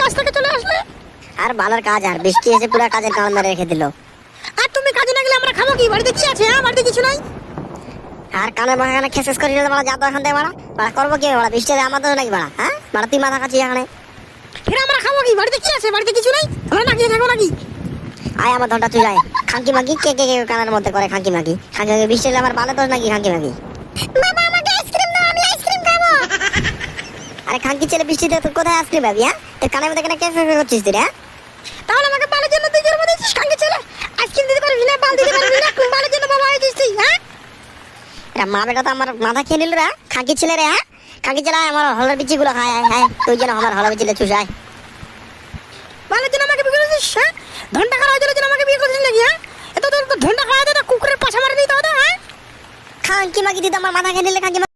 কাজ থেকে চলে আসলে? আর বালার কাজ আর বৃষ্টি এসে পুরো কাজের কাল মেরে রেখে দিল। আর তুমি কাজে না গেলে আমরা খাব কি? বাড়িতে কি আছে হ্যাঁ? বাড়িতে কিছু নাই? আর কানে বাগানে খেসেস করে নিলে বাড়া যাব এখান থেকে বাড়া। বাড়া করব কি বাড়া? বৃষ্টি হলে আমাদের নাকি বাড়া হ্যাঁ? বাড়া তুই মাথা খাচ্ছিস এখানে। ফিরে আমরা খাব কি? বাড়িতে কি আছে? বাড়িতে কিছু নাই? আমরা না খেয়ে থাকব নাকি? আয় আমার ধনটা তুই আয়। খাঙ্কি মাগি কে কে কে কানের মধ্যে করে খাঙ্কি মাগি খাঙ্কি মাগি বৃষ্টি হলে আমার ভালো দোষ নাকি খাঙ্কি মাগি বাবা আমাকে আইসক্রিম দাও আমি আইসক্রিম খাব আরে খাঙ্কি ছেলে বৃষ্টিতে তুই কোথায় আসলি ভাবি হ্যাঁ? তোর কানের মধ্যে কেন কে কে করছিস তুই হ্যাঁ? তাহলে আমাকে বালের জন্য তুই জন্ম দিয়েছিস কাঙ্গে ছেলে? আইসক্রিম দিতে পারবি না বাল দিতে পারবি না বালের জন্য বাবা হয়েছিস তুই হ্যাঁ? এরা মা বেটা আমার মাথা খেয়ে নিল রে হ্যাঁ? খাঙ্কি ছেলে রে হ্যাঁ? খাঙ্কি ছেলে আমার হলের বিচি গুলো খায় আয় তুই যেন আমার হলের বিচিলে চুষায় বালের জন্য আমাকে বিয়ে করেছিস হ্যাঁ? ধনটা খাওয়ার জন্য আমাকে বিয়ে করেছিস নাকি হ্যাঁ? এত তোর ধনটা খাওয়া তো কুকুরের পাছা মারে দিতে হতো হ্যাঁ? খাঙ্কি মাগি দিতে আমার মাথা খেয়ে নিলে খাঙ্কি